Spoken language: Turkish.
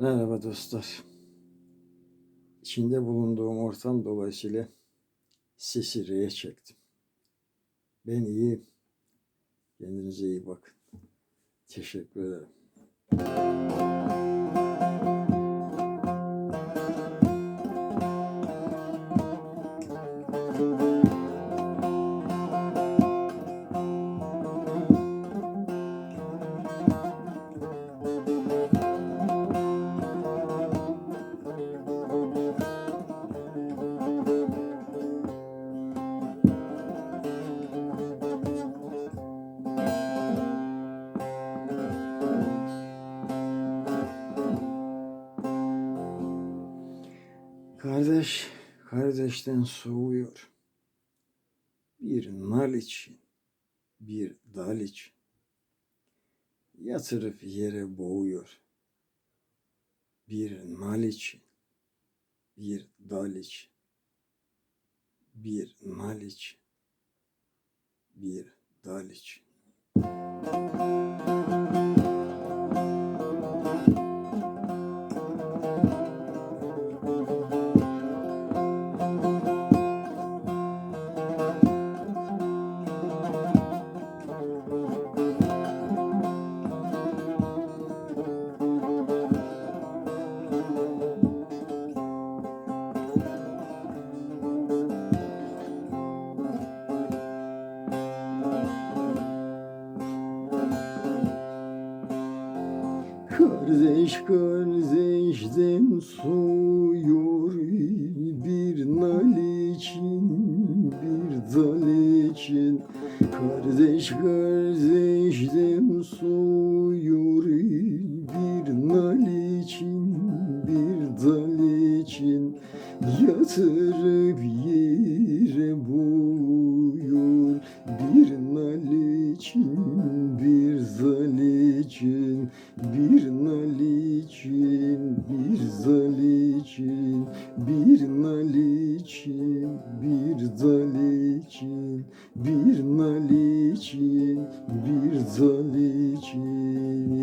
Merhaba dostlar. İçinde bulunduğum ortam dolayısıyla sesi R'ye çektim. Ben iyiyim. Kendinize iyi bakın. Teşekkür ederim. Kardeş kardeşten soğuyor. Bir nal için, bir dal için. Yatırıp yere boğuyor. Bir nal için, bir dal için. Bir nal için, bir dal için. Kardeş kardeşten soğuyor bir nal için bir dal için. Kardeş kardeşten soğuyor için Yatırıp yere boğuyor bir nal için bir zal için bir nal için bir zal için bir nal için bir zal için bir nal için bir zal için